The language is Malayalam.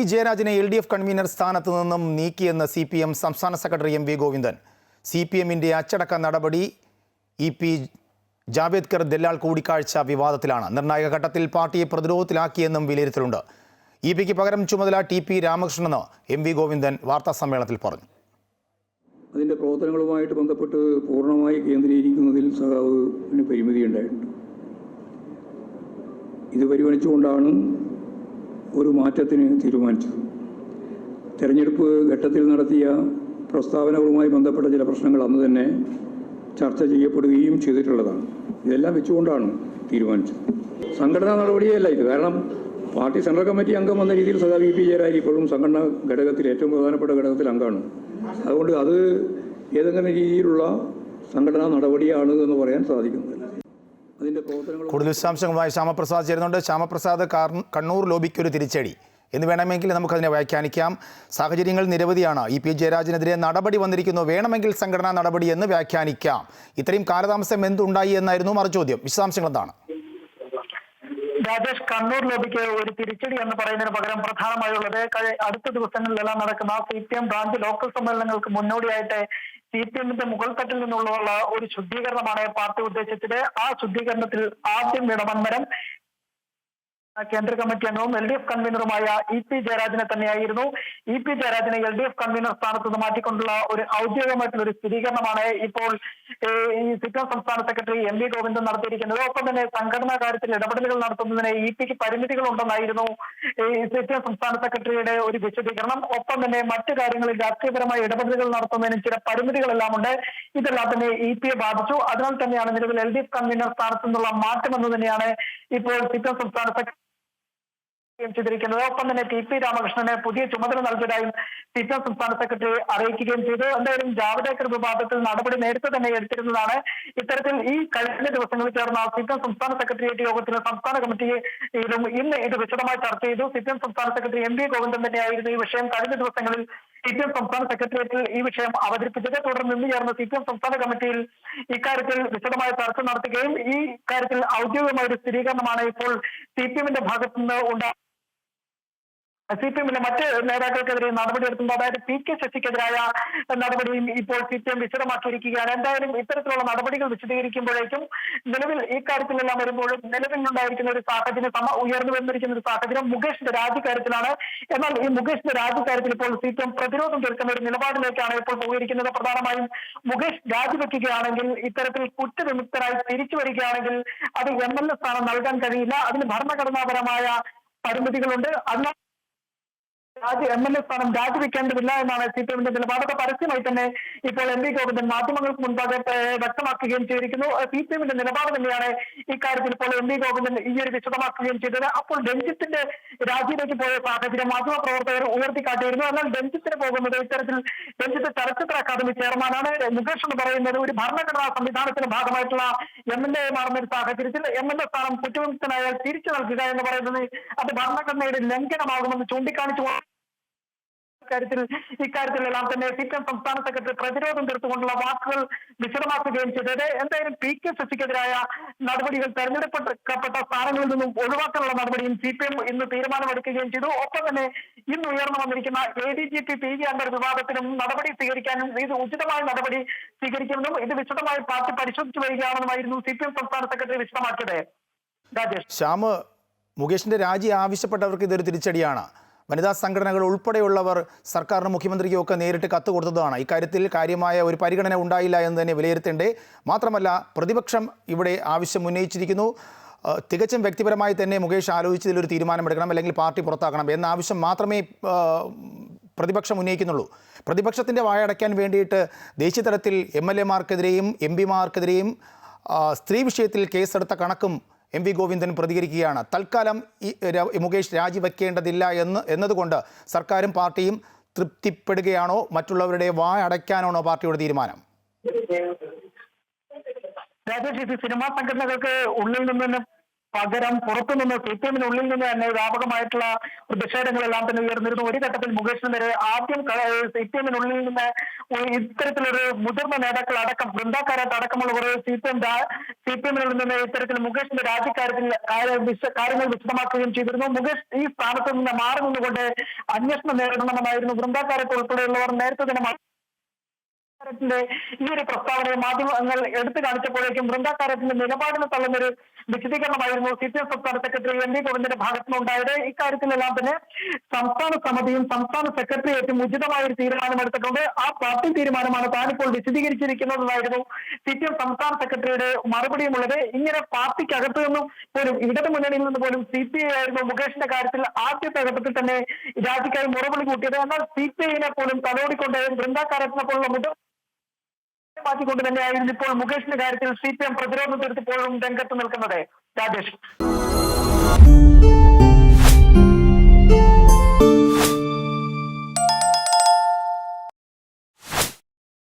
പി ജയരാജനെ എൽ ഡി എഫ് കൺവീനർ സ്ഥാനത്ത് നിന്നും നീക്കിയെന്ന് സി പി എം സംസ്ഥാന secretary M V Govindan. C P എമ്മിന്റെ അച്ചടക്ക നടപടി ഇ പി ജാവേദ്കർ ദല്ലാൽ കൂടിക്കാഴ്ച വിവാദത്തിലാണ്. നിർണായക ഘട്ടത്തിൽ പാർട്ടിയെ പ്രതിരോധത്തിലാക്കിയെന്നും വിലയിരുത്തലുണ്ട്. ഇ പിക്ക് പകരം ചുമതല ടി പി രാമകൃഷ്ണനെന്ന് എം വി ഗോവിന്ദൻ വാർത്താ സമ്മേളനത്തിൽ പറഞ്ഞു. അതിന്റെ പ്രവർത്തനങ്ങളുമായിട്ട് ബന്ധപ്പെട്ട് പൂർണമായി കേന്ദ്രീകരിക്കുന്നതിൽ സഖാവ് പരിമിതി ഉണ്ടായിട്ടുണ്ട് ഇത് പരിഗണിച്ചുകൊണ്ടാണ് ഒരു മാറ്റത്തിന് തീരുമാനിച്ചത്. തെരഞ്ഞെടുപ്പ് ഘട്ടത്തിൽ നടത്തിയ പ്രസ്താവനകളുമായി ബന്ധപ്പെട്ട ചില പ്രശ്നങ്ങൾ അന്ന് തന്നെ ചർച്ച ചെയ്യപ്പെടുകയും ചെയ്തിട്ടുള്ളതാണ്. ഇതെല്ലാം വെച്ചുകൊണ്ടാണ് തീരുമാനിച്ചത്. സംഘടനാ നടപടിയല്ല ഇത്. കാരണം പാർട്ടി സെൻട്രൽ കമ്മിറ്റി അംഗം എന്ന രീതിയിൽ സദാ വി പി ജയരാജ് ഇപ്പോഴും സംഘടനാ ഘടകത്തിൽ ഏറ്റവും പ്രധാനപ്പെട്ട ഘടകത്തിൽ അംഗമാണ്. അതുകൊണ്ട് അത് ഏതെങ്കിലും രീതിയിലുള്ള സംഘടനാ നടപടിയാണ് എന്ന് പറയാൻ പ്രവർത്തനങ്ങൾ കൂടുതൽ വിശദാംശങ്ങളുമായി ശ്യാമപ്രസാദ് ചേരുന്നുണ്ട്. ശ്യാമപ്രസാദ് കണ്ണൂർ ലോബിക്ക് ഒരു തിരിച്ചടി. എന്ന് വേണമെങ്കിൽ നമുക്കതിനെ വ്യാഖ്യാനിക്കാം. സാഹചര്യങ്ങൾ നിരവധിയാണ്. ഇ പി ജയരാജനെതിരെ നടപടി വന്നിരിക്കുന്നു. വേണമെങ്കിൽ സംഘടനാ നടപടി എന്ന് വ്യാഖ്യാനിക്കാം. ഇത്രയും കാലതാമസം എന്തുണ്ടായി എന്നായിരുന്നു മറുചോദ്യം വിശദാംശങ്ങൾ എന്താണ്? രാജേഷ് കണ്ണൂർ ലോബിക്ക് ഒരു തിരിച്ചടി എന്ന് പറയുന്നതിന് പകരം പ്രധാനമായുള്ളത് അടുത്ത ദിവസങ്ങളിലെല്ലാം നടക്കുന്ന C P M branch local സമ്മേളനങ്ങൾക്ക് മുന്നോടിയായിട്ട് സി പി എമ്മിന്റെ മുകൾ തട്ടിൽ നിന്നുള്ള ഒരു ശുദ്ധീകരണമാണ് പാർട്ടി ഉദ്ദേശിച്ചത്. ആ ശുദ്ധീകരണത്തിൽ ആദ്യം ഇടമന്മരം കേന്ദ്ര കമ്മിറ്റി അംഗവും എൽ ഡി എഫ് കൺവീനറുമായ ഇ പി ജയരാജനെ തന്നെയായിരുന്നു. ഇ പി ജയരാജനെ എൽ ഡി എഫ് കൺവീനർ സ്ഥാനത്ത് നിന്ന് മാറ്റിക്കൊണ്ടുള്ള ഒരു ഔദ്യോഗികമായിട്ടുള്ള ഒരു സ്ഥിരീകരണമാണ് ഇപ്പോൾ ഈ സിപിഎം സംസ്ഥാന സെക്രട്ടറി എം വി ഗോവിന്ദൻ നടത്തിയിരിക്കുന്നത്. ഒപ്പം തന്നെ സംഘടനാ കാര്യത്തിൽ ഇടപെടലുകൾ നടത്തുന്നതിന് ഇ പിക്ക് പരിമിതികൾ ഉണ്ടെന്നായിരുന്നു സിപിഎം സംസ്ഥാന സെക്രട്ടറിയുടെ ഒരു വിശദീകരണം. ഒപ്പം തന്നെ മറ്റു കാര്യങ്ങളിൽ രാഷ്ട്രീയപരമായ ഇടപെടലുകൾ നടത്തുന്നതിന് ചില പരിമിതികളെല്ലാം ഉണ്ട്. ഇതെല്ലാം തന്നെ ഇ പിയെ ബാധിച്ചു. അതിനാൽ തന്നെയാണ് നിലവിൽ എൽ ഡി എഫ് കൺവീനർ സ്ഥാനത്ത് നിന്നുള്ള മാറ്റം എന്ന് തന്നെയാണ് ഇപ്പോൾ സിപിഎം സംസ്ഥാന സെക്രട്ടറി ചെയ്തിരിക്കുന്നത്. ഒപ്പം തന്നെ ടി പി രാമകൃഷ്ണന് പുതിയ ചുമതല നൽകിയതായും സി പി എം സംസ്ഥാന സെക്രട്ടറി അറിയിക്കുകയും ചെയ്തു. എന്തായാലും ജാവദേക്കർ വിവാദത്തിൽ നടപടി നേരത്തെ തന്നെ എടുത്തിരുന്നതാണ്. ഇത്തരത്തിൽ ഈ കഴിഞ്ഞ ദിവസങ്ങളിൽ ചേർന്ന സി പി എം സംസ്ഥാന സെക്രട്ടേറിയറ്റ് യോഗത്തിന് സംസ്ഥാന കമ്മിറ്റിയിലും ഇന്ന് ഇത് വിശദമായി ചർച്ച ചെയ്തു. സി പി എം സംസ്ഥാന സെക്രട്ടറി എം വി ഗോവിന്ദൻ തന്നെയായിരുന്നു ഈ വിഷയം കഴിഞ്ഞ ദിവസങ്ങളിൽ സി പി എം സംസ്ഥാന സെക്രട്ടേറിയറ്റിൽ ഈ വിഷയം അവതരിപ്പിച്ചത്. തുടർന്ന് ഇന്ന് ചേർന്ന സി പി എം സംസ്ഥാന കമ്മിറ്റിയിൽ ഇക്കാര്യത്തിൽ വിശദമായ ചർച്ച നടത്തുകയും ഈ കാര്യത്തിൽ ഔദ്യോഗികമായ ഒരു സ്ഥിരീകരണമാണ് ഇപ്പോൾ സി പി എമ്മിന്റെ ഭാഗത്തുനിന്ന് ഉണ്ടാ സി പി എമ്മിലെ മറ്റ് നേതാക്കൾക്കെതിരെ നടപടിയെടുക്കുന്നത് അതായത് പി കെ ശശിക്കെതിരായ നടപടിയും ഇപ്പോൾ സി പി എം വിശദമാക്കിയിരിക്കുകയാണ്. എന്തായാലും ഇത്തരത്തിലുള്ള നടപടികൾ വിശദീകരിക്കുമ്പോഴേക്കും നിലവിൽ ഈ കാര്യത്തിലെല്ലാം വരുമ്പോഴും നിലവിലുണ്ടായിരിക്കുന്ന ഒരു സാഹചര്യം സമ ഉയർന്നു വന്നിരിക്കുന്ന ഒരു സാഹചര്യം മുകേഷിന്റെ രാജിക്കാര്യത്തിലാണ്. എന്നാൽ ഈ മുകേഷിന്റെ രാജിക്കാര്യത്തിൽ ഇപ്പോൾ സി പി എം പ്രതിരോധം തീർക്കുന്ന ഒരു നിലപാടിലേക്കാണ് ഇപ്പോൾ പോയിരിക്കുന്നത്. പ്രധാനമായും മുകേഷ് രാജിവെക്കുകയാണെങ്കിൽ ഇത്തരത്തിൽ കുറ്റവിമുക്തരായി തിരിച്ചു വരികയാണെങ്കിൽ അത് എം എൽ എ സ്ഥാനം നൽകാൻ കഴിയില്ല. അതിന് ഭരണഘടനാപരമായ പരിമിതികളുണ്ട്. അതിനാൽ രാജി എം എൽ എ സ്ഥാനം രാജിവെക്കേണ്ടതില്ല എന്നാണ് സി പി എമ്മിന്റെ പരസ്യമായി തന്നെ ഇപ്പോൾ എം വി ഗോവിന്ദൻ മാധ്യമങ്ങൾക്ക് മുൻപാകെ വ്യക്തമാക്കുകയും ചെയ്തിരിക്കുന്നു. സി പി എമ്മിന്റെ നിലപാട് തന്നെയാണ് ഇക്കാര്യത്തിൽ ഇപ്പോൾ എം വി ഗോവിന്ദൻ ഈ ഒരു വിശദമാക്കുകയും ചെയ്തത്. അപ്പോൾ രഞ്ജിത്തിന്റെ രാജിയിലേക്ക് പോയ സാഹചര്യം മാധ്യമ പ്രവർത്തകർ ഉയർത്തിക്കാട്ടിയിരുന്നു. എന്നാൽ രഞ്ജിത്തിന് പോകുന്നത് ഇത്തരത്തിൽ രഞ്ജിത്ത് ചലച്ചിത്ര അക്കാദമി ചെയർമാനാണ്. മുകേഷ് എന്ന് പറയുന്നത് ഒരു ഭരണഘടനാ സംവിധാനത്തിന്റെ ഭാഗമായിട്ടുള്ള എം എൽ എ മാറുന്ന ഒരു സാഹചര്യത്തിൽ എം എൽ എ സ്ഥാനം കുറ്റവിമുക്തനായാൽ തിരിച്ചു നൽകുക എന്ന് പറയുന്നത് അത് ഭരണഘടനയുടെ ലംഘനമാകുമെന്ന് ചൂണ്ടിക്കാണിച്ചു ഇക്കാര്യത്തിൽ ഇക്കാര്യത്തിലെല്ലാം തന്നെ സി പി എം സംസ്ഥാന സെക്രട്ടറി പ്രതിരോധം തീർത്തുകൊണ്ടുള്ള വാക്കുകൾ വിശദമാക്കുകയും ചെയ്തത് എന്തായാലും പി കെ ശശിക്കെതിരായ നടപടികൾ തെരഞ്ഞെടുക്കപ്പെട്ട സ്ഥാനങ്ങളിൽ നിന്നും ഒഴിവാക്കാനുള്ള നടപടിയും സി പി എം ഇന്ന് തീരുമാനമെടുക്കുകയും ചെയ്തു. ഒപ്പം തന്നെ ഇന്ന് ഉയർന്നു വന്നിരിക്കുന്ന A D G P P G Anvar വിവാദത്തിനും നടപടി സ്വീകരിക്കാനും ഇത് ഉചിതമായ നടപടി സ്വീകരിക്കുമെന്നും ഇത് വിശദമായി പാർട്ടി പരിശോധിച്ചു വരികയാണെന്നുമായിരുന്നു സി പി എം സംസ്ഥാന സെക്രട്ടറി വിശദമാക്കിയത്. രാജേഷ്. ശ്യാമ് മുകേഷിന്റെ രാജി ആവശ്യപ്പെട്ടവർക്ക് ഇതൊരു തിരിച്ചടിയാണ്. വനിതാ സംഘടനകൾ ഉൾപ്പെടെയുള്ളവർ സർക്കാരിനും മുഖ്യമന്ത്രിക്കും ഒക്കെ നേരിട്ട് കത്ത് കൊടുത്തതാണ്. ഇക്കാര്യത്തിൽ കാര്യമായ ഒരു പരിഗണന ഉണ്ടായില്ല എന്ന് തന്നെ വിലയിരുത്തേണ്ടേ. മാത്രമല്ല പ്രതിപക്ഷം ഇവിടെ ആവശ്യം ഉന്നയിച്ചിരിക്കുന്നു. തികച്ചും വ്യക്തിപരമായി തന്നെ മുകേഷ് ആലോചിച്ചതിൽ ഒരു തീരുമാനമെടുക്കണം അല്ലെങ്കിൽ പാർട്ടി പുറത്താക്കണം എന്ന ആവശ്യം മാത്രമേ പ്രതിപക്ഷം ഉന്നയിക്കുന്നുള്ളൂ. പ്രതിപക്ഷത്തിന്റെ വായടയ്ക്കാൻ വേണ്ടിയിട്ട് ദേശീയ തലത്തിൽ എം എൽ എമാർക്കെതിരെയും എം പിമാർക്കെതിരെയും സ്ത്രീ വിഷയത്തിൽ കേസെടുത്ത കണക്കും എം വി ഗോവിന്ദൻ പ്രതികരിക്കുകയാണ്. തൽക്കാലം ഈ മുകേഷ് രാജിവെക്കേണ്ടതില്ല എന്ന് എന്നതുകൊണ്ട് സർക്കാരും പാർട്ടിയും തൃപ്തിപ്പെടുകയാണോ? മറ്റുള്ളവരുടെ വായ അടയ്ക്കാനാണോ പാർട്ടിയുടെ തീരുമാനം? സിനിമാ സംഘടനകൾക്ക് ഉള്ളിൽ നിന്ന് പകരം പുറത്തുനിന്ന് സി പി എമ്മിനുള്ളിൽ നിന്ന് തന്നെ വ്യാപകമായിട്ടുള്ള പ്രതിഷേധങ്ങളെല്ലാം തന്നെ ഉയർന്നിരുന്നു. ഒരു ഘട്ടത്തിൽ മുകേഷിന് നേരെ ആദ്യം സി പി എമ്മിനുള്ളിൽ നിന്ന് ഇത്തരത്തിലൊരു മുതിർന്ന നേതാക്കൾ അടക്കം ബൃന്ദാക്കാരായിട്ട് അടക്കമുള്ളവർ C P M C P എമ്മിനുള്ളിൽ നിന്ന് ഇത്തരത്തിൽ മുകേഷിന്റെ രാജ്യക്കാര്യത്തിൽ കാര്യങ്ങൾ വിശദമാക്കുകയും ചെയ്തിരുന്നു. മുകേഷ് ഈ സ്ഥാനത്ത് നിന്ന് മാറി നിന്നുകൊണ്ട് അന്വേഷണം നേരിടണമെന്നായിരുന്നു വൃന്ദാക്കാരൊക്കെ ഉൾപ്പെടെയുള്ളവർ നേരത്തെ തന്നെ കാരത്തിന്റെ ഈ ഒരു പ്രസ്താവനയെ മാധ്യമങ്ങൾ എടുത്തു കാണിച്ചപ്പോഴേക്കും ബൃന്ദാകാരത്തിന്റെ നിലപാടിന് തള്ളുന്നൊരു വിശദീകരണമായിരുന്നു സി പി എം സംസ്ഥാന സെക്രട്ടറി എം വി ഗോവിന്ദന്റെ ഭാഗത്തുനിന്നുണ്ടായത്. ഇക്കാര്യത്തിലെല്ലാം തന്നെ സംസ്ഥാന സമിതിയും സംസ്ഥാന സെക്രട്ടേറിയറ്റും ഉചിതമായ ഒരു തീരുമാനമെടുത്തിട്ടുണ്ട്. ആ പാർട്ടി തീരുമാനമാണ് താനിപ്പോൾ വിശദീകരിച്ചിരിക്കുന്നതെന്നായിരുന്നു സി പി എം സംസ്ഥാന സെക്രട്ടറിയുടെ മറുപടിയുമുള്ളത്. ഇങ്ങനെ പാർട്ടിക്കകത്തു നിന്നും പോലും ഇടതു മുന്നണിയിൽ നിന്ന് പോലും സി പി ഐ ആയിരുന്നു മുകേഷിന്റെ കാര്യത്തിൽ ആദ്യത്തെ ഘട്ടത്തിൽ തന്നെ രാജിക്കായി മുറവിളി കൂട്ടിയത്. എന്നാൽ സി പി ഐനെ പോലും തലോടിക്കൊണ്ട് ബൃന്ദാകാരത്തിനെ പോലുള്ള മുതിർ മാറ്റിക്കൊണ്ട് തന്നെയായിരുന്നു ഇപ്പോൾ മുകേഷിന്റെ കാര്യത്തിൽ സി പി എം പ്രതിരോധം തീർത്തിപ്പോഴും രംഗത്ത് നിൽക്കുന്നത് രാജേഷ്.